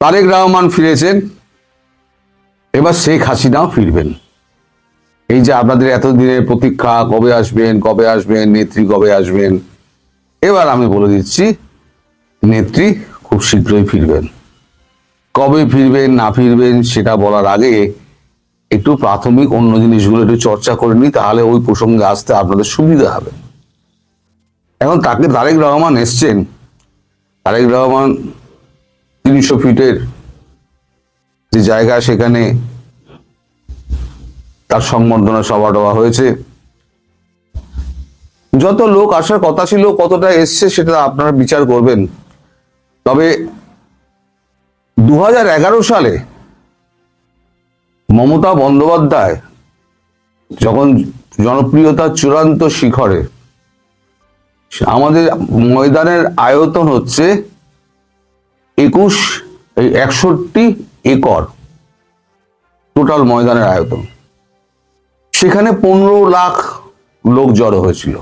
তারেক রহমান ফিরেছেন, এবার শেখ হাসিনাও ফিরবেন। এই যে আপনাদের এতদিনের প্রতীক্ষা, কবে আসবেন কবে আসবেন, নেত্রী কবে আসবেন, এবার আমি বলে দিচ্ছি, নেত্রী খুব শীঘ্রই ফিরবেন। কবে ফিরবেন, না ফিরবেন, সেটা বলার আগে একটু প্রাথমিক অন্য জিনিসগুলো একটু চর্চা করে নিই, তাহলে ওই প্রসঙ্গে আসতে আপনাদের সুবিধা হবে। এখন তাকে তারেক রহমান এসছেন, তারেক রহমান তিনশো ফিটের যে জায়গা, সেখানে তার সংবর্ধনা সভা দেওয়া হয়েছে। যত লোক আসার কথা ছিল, কতটা এসছে সেটা আপনারা বিচার করবেন। তবে দু হাজার এগারো সালে মমতা বন্দ্যোপাধ্যায় যখন জনপ্রিয়তার চূড়ান্ত শিখরে, আমাদের ময়দানের আয়তন হচ্ছে একুশ একষট্টি একর টোটাল ময়দানের আয়তন। সেখানে পনেরো লাখ লোক জড়ো হয়েছিল।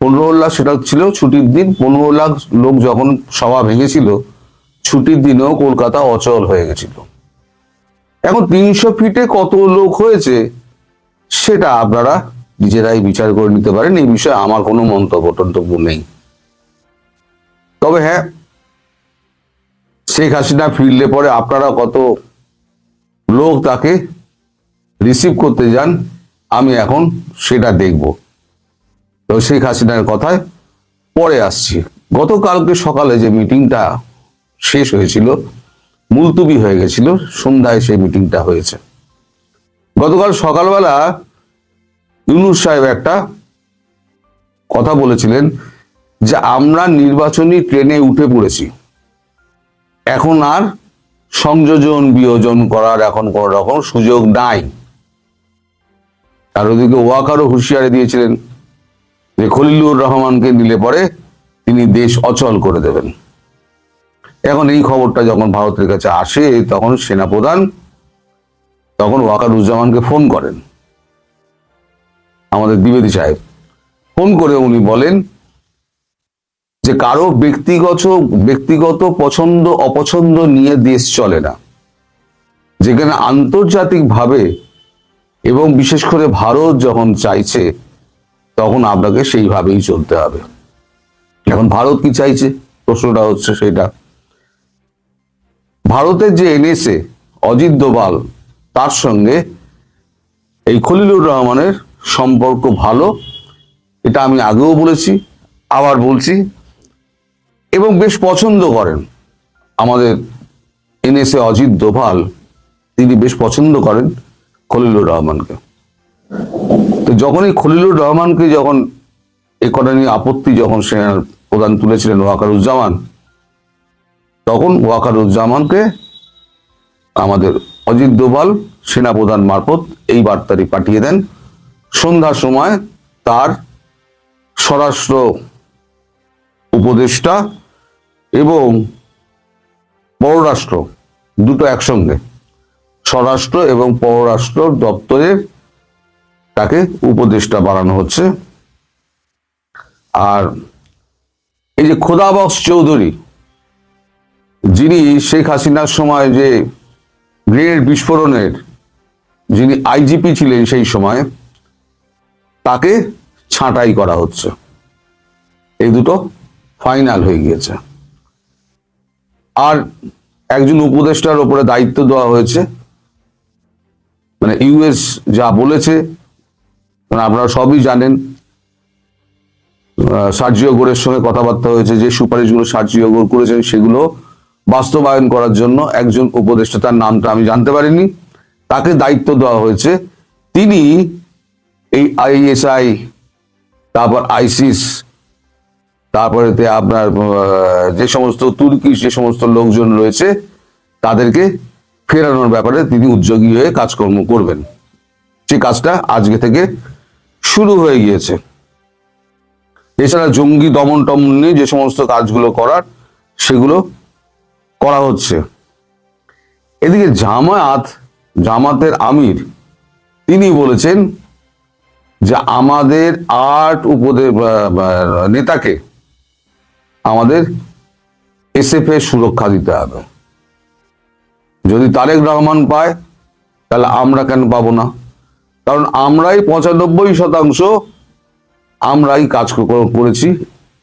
পনেরো লাখ সেটা ছিল ছুটির দিন, পনেরো লাখ লোক যখন সভা ভেঙেছিল, ছুটির দিনেও কলকাতা অচল হয়ে গেছিল। এখন তিনশো ফিটে কত লোক হয়েছে, সেটা আপনারা নিজেরাই বিচার করে নিতে পারেন। এই বিষয়ে আমার কোনো মন্তব্য টন্তব্য নেই। তবে হ্যাঁ শেখ হাসিনা ফিরলে পরে আপনারা কত লোক তাকে রিসিভ করতে যান, আমি এখন সেটা দেখব। তো শেখ হাসিনার কথায় পরে আসছি। গতকালকে সকালে যে মিটিংটা শেষ হয়েছিল, মুলতুবি হয়ে গেছিল, সন্ধ্যায় সেই মিটিংটা হয়েছে। গতকাল সকালবেলা ইউনুস সাহেব একটা কথা বলেছিলেন যে, আমরা নির্বাচনী ট্রেনে উঠে পড়েছি। এখন আর সংযোজন বিয়োজন করার এখন কোন রকম সুযোগ নাই। আর ওদিকে ওয়াকারও হুঁশিয়ারি দিয়েছিলেন যে খলিলুর রহমানকে নিলে পরে তিনি দেশ অচল করে দেবেন। এখন এই খবরটা যখন ভারতের কাছে আসে, তখন সেনাপ্রধান তখন ওয়াকারুজ্জামানকে ফোন করেন। আমাদের দ্বিবেদী সাহেব। ফোন করে উনি বলেন যে কারও ব্যক্তিগত ব্যক্তিগত পছন্দ, অপছন্দ নিয়ে দেশ চলে না। যেখানে আন্তর্জাতিকভাবে এবং বিশেষ করে ভারত যখন চাইছে, তখন আপনাকে সেইভাবেই চলতে হবে। এখন ভারত কি চাইছে? প্রশ্নটা হচ্ছে সেটা। ভারতের যে এনএসএ, অজিত দোভাল, তার সঙ্গে এই খলিলুর রহমানের সম্পর্ক ভালো, এটা আমি আগেও বলেছি, আবার বলছি। এবং বেশ পছন্দ করেন। আমাদের এনেছে অজিত দোভাল, তিনি বেশ পছন্দ করেন খলিলুর রহমানকে। তো যখনই খলিলুর রহমানকে যখন এ কটা নিয়ে আপত্তি যখন সেনার প্রধান তুলেছিলেন ওয়াকারুজ্জামান, তখন ওয়াকারুজ্জামানকে আমাদের অজিত দোভাল, সেনাপ্রধান মারফত এই বার্তাটি পাঠিয়ে দেন। সন্ধ্যার সময় তার স্বরাষ্ট্র উপদেষ্টা এবং পররাষ্ট্র দুটো একসঙ্গে, স্বরাষ্ট্র এবং পররাষ্ট্র দপ্তরের তাকে উপদেষ্টা বাড়ানো হচ্ছে। আর এই যে খোদাবক্স চৌধুরী, যিনি শেখ হাসিনার সময় যে গ্রেনেড বিস্ফোরণের যিনি আইজিপি ছিলেন সেই সময়, তাকে ছাঁটাই করা হচ্ছে। এই দুটো ফাইনাল হয়ে গিয়েছে। আর একজন উপদেষ্টার ওপরে দায়িত্ব দেওয়া হয়েছে। মানে ইউএস যা বলেছে মানে আপনারা সবই জানেন সার্জিও গোরের সঙ্গে কথাবার্তা হয়েছে, যে সুপারিশগুলো সার্জিও গোর করেছেন সেগুলো বাস্তবায়ন করার জন্য একজন উপদেষ্টা, তার নামটা আমি জানতে পারিনি, তাকে দায়িত্ব দেওয়া হয়েছে। তিনি এই আইএসআই, তারপর আইসিস তারপরে তে আপনার যে সমস্ত তুর্কি, যে সমস্ত লোকজন রয়েছে, তাদেরকে ফেরানোর ব্যাপারে তিনি উদ্যোগী হয়ে কাজকর্ম করবেন। সেই কাজটা আজকে থেকে শুরু হয়ে গিয়েছে। এছাড়া জঙ্গি দমন টমন নিয়ে যে সমস্ত কাজগুলো করার, সেগুলো করা হচ্ছে। এদিকে জামায়াত, জামাতের আমির, তিনি বলেছেন যে আমাদের আট উপদে নেতাকে আমাদের এসএফ এর সুরক্ষা দিতে হবে। যদি তারেক রহমান পায়, তাহলে আমরা কেন পাবো না? কারণ আমরাই পঁচানব্বই শতাংশ, আমরাই কাজ করেছি।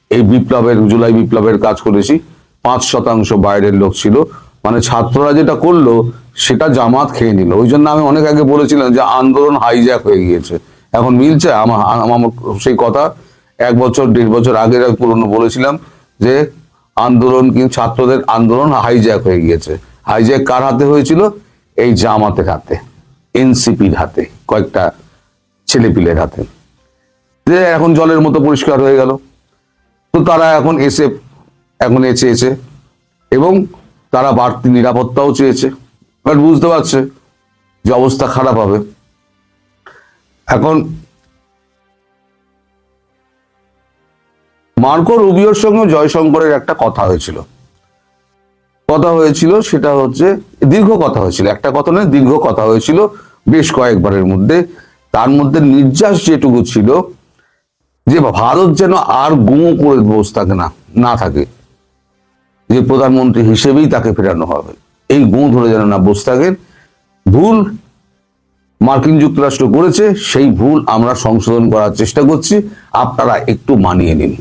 এই বিপ্লবের, জুলাই বিপ্লবের কাজ করেছি। পাঁচ শতাংশ বাইরের লোক ছিল। মানে ছাত্ররা যেটা করল, সেটা জামাত খেয়ে নিল। ওই জন্য আমি অনেক আগে বলেছিলাম যে আন্দোলন হাইজ্যাক হয়ে গিয়েছে। এখন মিলছে? আমার আমার সেই কথা এক বছর, দেড় বছর আগের পুরনো বলেছিলাম। যে আন্দোলন কিন্তু ছাত্রদের আন্দোলন হাইজ্যাক হয়ে গিয়েছে। হাইজ্যাক কার হাতে হয়েছিল? এই জামাতের হাতে, এনসিপির হাতে, কয়েকটা ছেলেপিলের হাতে। যে এখন জলের মতো পরিষ্কার হয়ে গেল। তো তারা এখন এসে এখন এসে এসে, এবং তারা বাড়তি নিরাপত্তাও চেয়েছে। বাট বুঝতে পারছে যে অবস্থা খারাপ হবে। এখন মার্কো রুবিওর সঙ্গে জয়শঙ্করের একটা কথা হয়েছিল। কথা হয়েছিল সেটা হচ্ছে, দীর্ঘ কথা হয়েছিল। একটা কথা নয়, দীর্ঘ কথা হয়েছিল বেশ কয়েকবারের মধ্যে। তার মধ্যে নির্যাস যেটুকু ছিল, যে ভারত যেন আর গুঁ করে বসে থাকে না না থাকে। যে প্রধানমন্ত্রী হিসেবেই তাকে ফেরানো হবে। এই গুঁ ধরে যেন না বসে থাকেন ভুল মার্কিন যুক্তরাষ্ট্র করেছে, সেই ভুল আমরা সংশোধন করার চেষ্টা করছি। আপনারা একটু মানিয়ে নিন।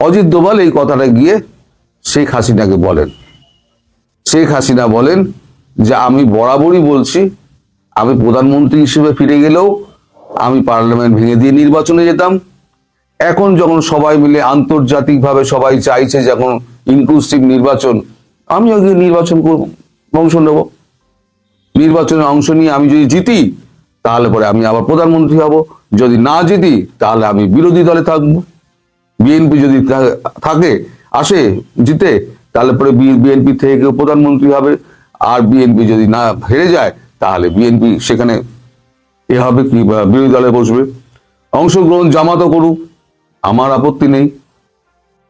অজিত দোভাল এই কথাটা গিয়ে শেখ হাসিনাকে বলেন। শেখ হাসিনা বলেন যে, আমি বরাবরই বলছি, আমি প্রধানমন্ত্রী হিসেবে ফিরে গেলেও আমি পার্লামেন্ট ভেঙে দিয়ে নির্বাচনে যেতাম। এখন যখন সবাই মিলে আন্তর্জাতিকভাবে সবাই চাইছে যখন ইনক্লুসিভ নির্বাচন, আমিও গিয়ে নির্বাচন করব অংশ নেব। নির্বাচনে অংশ নিয়ে আমি যদি জিতি, তাহলে পরে আমি আবার প্রধানমন্ত্রী হব। যদি না জিতি, তাহলে আমি বিরোধী দলে থাকব। বিএনপি যদি থাকে, আসে, জিতে, তাহলে পরে বিএনপি থেকে প্রধানমন্ত্রী হবে। আর বিএনপি যদি না হেরে যায়, তাহলে বিএনপি সেখানে এ হবে কি বিরোধী দলে বসবে। অংশগ্রহণ জামাতও করুক, আমার আপত্তি নেই।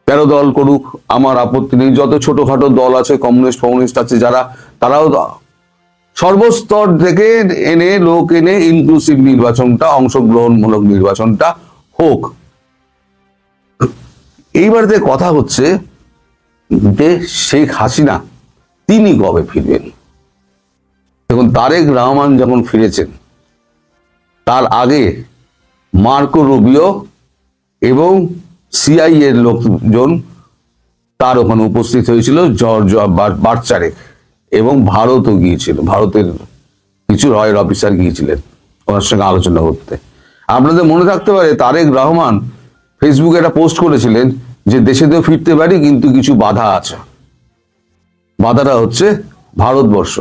তেরো দল করুক, আমার আপত্তি নেই। যত ছোটখাটো দল আছে, কমিউনিস্ট, ফমিউনিস্ট আছে যারা, তারাও সর্বস্তর থেকে এনে, লোক এনে ইনক্লুসিভ নির্বাচনটা, অংশগ্রহণমূলক নির্বাচনটা হোক। এইবারে কথা হচ্ছে, যে শেখ হাসিনা, তিনি কবে ফিরবেন? দেখুন, তারেক রহমান যখন ফিরেছেন, তার আগে মার্কো রুবিও এবং সিআই এর লোকজন তার ওখানে উপস্থিত হয়েছিল, জর্জ বার্চারে এবং ভারতও গিয়েছিল, ভারতের কিছু রয়্যাল অফিসার গিয়েছিলেন, ওনার সঙ্গে আলোচনা করতে। আপনাদের মনে থাকতে পারে, তারেক রহমান ফেসবুকে একটা পোস্ট করেছিলেন যে দেশে তো ফিরতে পারি, কিন্তু কিছু বাধা আছে। বাধাটা হচ্ছে ভারতবর্ষ।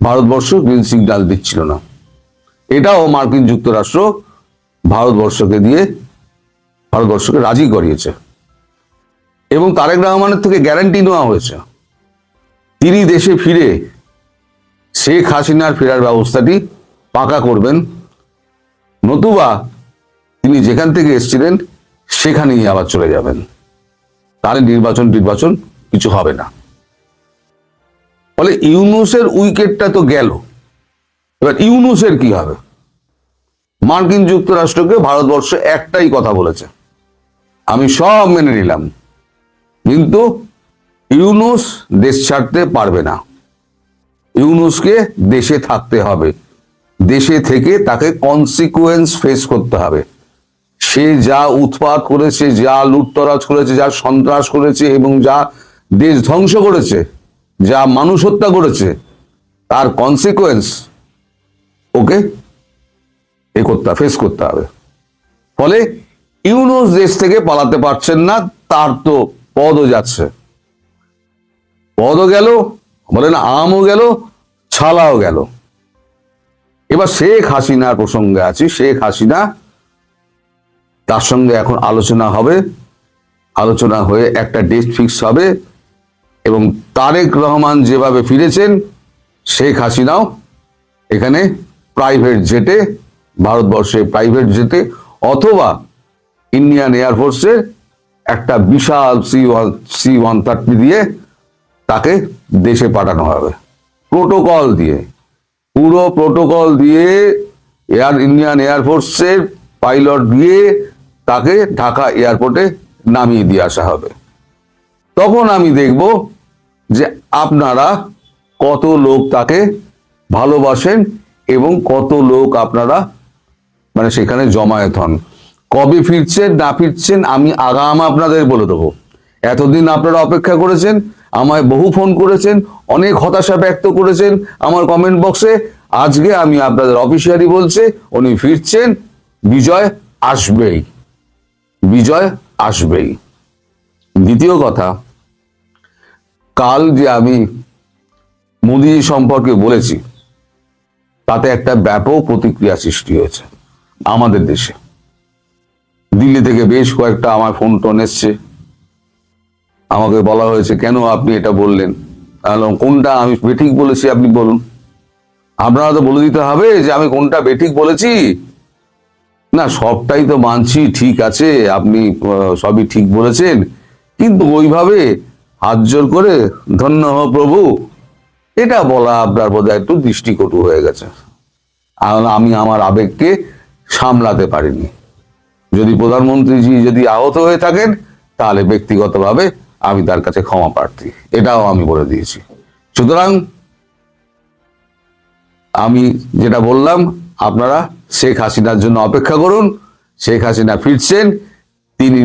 ভারতবর্ষ গ্রিন সিগন্যাল দিচ্ছিল না। এটাও মার্কিন যুক্তরাষ্ট্র ভারতবর্ষকে দিয়ে, ভারতবর্ষকে রাজি করিয়েছে। এবং তারেক রহমানের থেকে গ্যারান্টি নেওয়া হয়েছে। তিনি দেশে ফিরে শেখ হাসিনার ফেরার ব্যবস্থাটি পাকা করবেন। নতুবা তিনি যেখান থেকে এসেছিলেন সেখানেই আবার চলে যাবেন। তাহলে নির্বাচন নির্বাচন কিছু হবে না। ফলে ইউনুসের উইকেটটা তো গেল। এবার ইউনুসের কি হবে? মার্কিন যুক্তরাষ্ট্রকে ভারতবর্ষ একটাই কথা বলেছে। আমি সব মেনে নিলাম। কিন্তু ইউনুস দেশ ছাড়তে পারবে না। ইউনুসকে দেশে থাকতে হবে। দেশে থেকে তাকে কনসিকুয়েন্স ফেস করতে হবে। সে যা উৎপাত করেছে, যা লুটতরাজ করেছে, যা সন্ত্রাস করেছে এবং যা দেশ ধ্বংস করেছে, যা মানুষ হত্যা করেছে, তার কনসিকুয়েন্স ওকে এ করতে ফেস করতে হবে। ফলে ইউনুস দেশ থেকে পালাতে পারছেন না, তার তো পদও যাচ্ছে। পদও গেল, বলেন আমও গেল, ছালাও গেল। এবার শেখ হাসিনার প্রসঙ্গে আছি, শেখ হাসিনা তার সঙ্গে এখন আলোচনা হবে। আলোচনা হয়ে একটা ডেট ফিক্স হবে এবং তারেক রহমান যেভাবে ফিরেছেন, শেখ হাসিনাও এখানে প্রাইভেট জেটে ভারতবর্ষে প্রাইভেট জেটে অথবা ইন্ডিয়ান এয়ারফোর্সের একটা বিশাল C one C one thirty দিয়ে তাকে দেশে পাঠানো হবে। প্রোটোকল দিয়ে, পুরো প্রোটোকল দিয়ে এয়ার ইন্ডিয়ান এয়ারফোর্সের পাইলট দিয়ে তাকে ঢাকা এয়ারপোর্টে নামিয়ে দিয়ে আসা হবে। তখন আমি দেখব যে আপনারা কত লোক তাকে ভালোবাসেন এবং কত লোক আপনারা মানে সেখানে জমায়েত হন। কবে ফিরছেন, না ফিরছেন, আমি আগাম আপনাদের বলে দেবো। এতদিন আপনারা অপেক্ষা করেছেন, আমায় বহু ফোন করেছেন, অনেক হতাশা ব্যক্ত করেছেন আমার কমেন্ট বক্সে। আজকে আমি আপনাদের অফিসিয়ালি বলছে, উনি ফিরছেন, বিজয় আসবেই। বিজয় আসবেই। দ্বিতীয় কথা, কাল যে আমি মোদিজি সম্পর্কে বলেছি, তাতে একটা ব্যাপক প্রতিক্রিয়া সৃষ্টি হয়েছে আমাদের দেশে। দিল্লি থেকে বেশ কয়েকটা আমার ফোন টোন এসছে। আমাকে বলা হয়েছে, কেন আপনি এটা বললেন? কোনটা আমি বেঠিক বলেছি আপনি বলুন। আপনারা তো বলে দিতে হবে যে, আমি কোনটা বেঠিক বলেছি? না, সবটাই তো মানছি, ঠিক আছে, আপনি সবই ঠিক বলেছেন। কিন্তু ওইভাবে হাত জোর করে ধন্য হ প্রভু, এটা বলা আপনার বোধহয় একটু দৃষ্টিকটু হয়ে গেছে। আমি আমার আবেগকে সামলাতে পারিনি। যদি প্রধানমন্ত্রীজি যদি আহত হয়ে থাকেন, তাহলে ব্যক্তিগতভাবে আমি তার কাছে ক্ষমা প্রার্থী, এটাও আমি বলে দিয়েছি। সুতরাং আমি যেটা বললাম আপনারা শেখ হাসিনার জন্য অপেক্ষা করুন। শেখ হাসিনা ফিরছেন, তিনি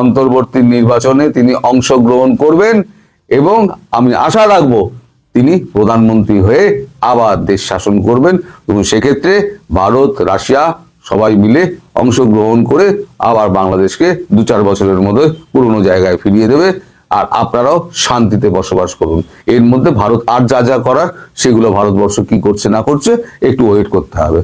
অন্তর্বর্তী নির্বাচনে তিনি অংশগ্রহণ করবেন এবং আমি আশা রাখব তিনি প্রধানমন্ত্রী হয়ে আবার দেশ শাসন করবেন। এবং সেক্ষেত্রে ভারত, রাশিয়া সবাই মিলে অংশগ্রহণ করে আবার বাংলাদেশকে দু চার বছরের মধ্যে পুরনো জায়গায় ফিরিয়ে দেবে। আর আপনারাও শান্তিতে বসবাস করুন। এর মধ্যে ভারত আর যা যা করার, সেগুলো ভারতবর্ষ কি করছে না করছে, একটু ওয়েট করতে হবে।